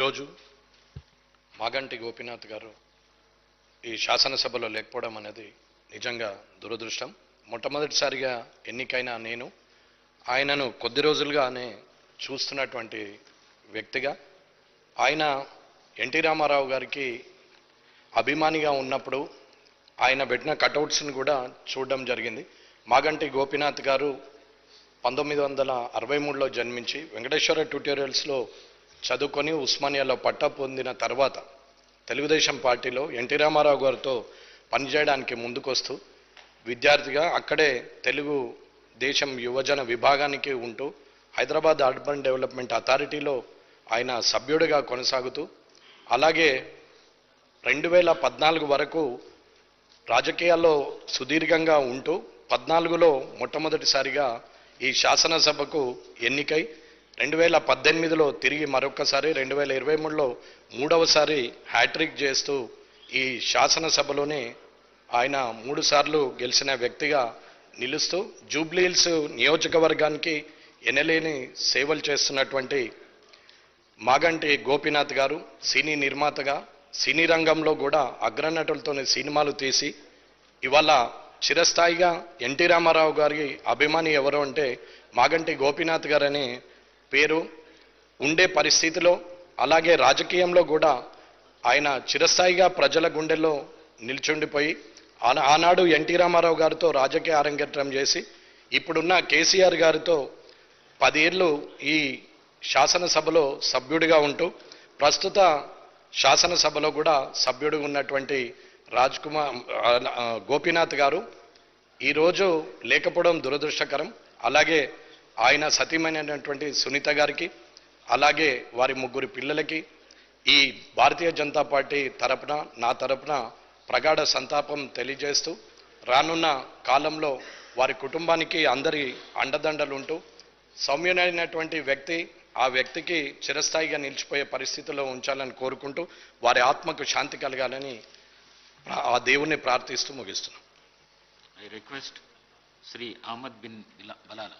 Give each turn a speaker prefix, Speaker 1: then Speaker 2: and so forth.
Speaker 1: ఈరోజు మాగంటి గోపీనాథ్ గారు ఈ శాసనసభలో లేకపోవడం అనేది నిజంగా దురదృష్టం. మొట్టమొదటిసారిగా ఎన్నికైన నేను ఆయనను కొద్ది రోజులుగానే చూస్తున్నటువంటి వ్యక్తిగా. ఆయన ఎన్టీ రామారావు గారికి అభిమానిగా ఉన్నప్పుడు ఆయన పెట్టిన కటౌట్స్ని కూడా చూడడం జరిగింది. మాగంటి గోపీనాథ్ గారు పంతొమ్మిది వందల అరవై మూడులో జన్మించి వెంకటేశ్వర ట్యూటోరియల్స్లో చదువుకొని ఉస్మానియాలో పట్టా పొందిన తర్వాత తెలుగుదేశం పార్టీలో ఎన్టీ రామారావు గారితో పనిచేయడానికి ముందుకొస్తూ విద్యార్థిగా అక్కడే తెలుగు దేశం యువజన విభాగానికి ఉంటూ హైదరాబాద్ అర్బన్ డెవలప్మెంట్ అథారిటీలో ఆయన సభ్యుడిగా కొనసాగుతూ అలాగే రెండు వేల పద్నాలుగు వరకు రాజకీయాల్లో సుదీర్ఘంగా ఉంటూ పద్నాలుగులో మొట్టమొదటిసారిగా ఈ శాసనసభకు ఎన్నికై రెండు వేల పద్దెనిమిదిలో తిరిగి మరొకసారి రెండు వేల ఇరవై మూడులో మూడవసారి హ్యాట్రిక్ చేస్తూ ఈ శాసనసభలోనే ఆయన మూడుసార్లు గెలిచిన వ్యక్తిగా నిలుస్తూ జూబ్లీహిల్స్ నియోజకవర్గానికి ఎనలేని సేవలు చేస్తున్నటువంటి మాగంటి గోపీనాథ్ గారు సినీ నిర్మాతగా సినీ రంగంలో కూడా అగ్రనటులతోనే సినిమాలు తీసి ఇవాళ చిరస్థాయిగా ఎన్టీ రామారావు గారి అభిమాని ఎవరు అంటే మాగంటి గోపీనాథ్ గారని పేరు ఉండే పరిస్థితిలో అలాగే రాజకీయంలో కూడా ఆయన చిరస్థాయిగా ప్రజల గుండెల్లో నిల్చుండిపోయి ఆ ఆనాడు ఎన్టీ రామారావు గారితో రాజకీయ అరంగేట్రం చేసి ఇప్పుడున్న కేసీఆర్ గారితో పదేళ్ళు ఈ శాసనసభలో సభ్యుడిగా ఉంటూ ప్రస్తుత శాసనసభలో కూడా సభ్యుడిగా ఉన్నటువంటి రాజ్ కుమార్ గోపీనాథ్ గారు ఈరోజు లేకపోవడం దురదృష్టకరం. అలాగే ఆయన సతీమైనటువంటి సునీత గారికి అలాగే వారి ముగ్గురు పిల్లలకి ఈ భారతీయ జనతా పార్టీ తరపున నా తరపున ప్రగాఢ సంతాపం తెలియజేస్తూ రానున్న కాలంలో వారి కుటుంబానికి అందరి అండదండలు ఉంటూ సౌమ్యునైనటువంటి వ్యక్తి ఆ వ్యక్తికి చిరస్థాయిగా నిలిచిపోయే పరిస్థితిలో ఉంచాలని కోరుకుంటూ వారి ఆత్మకు శాంతి కలగాలని ఆ దేవుణ్ణి ప్రార్థిస్తూ ముగిస్తున్నాం.
Speaker 2: I request Shri Ahmed Bin Balala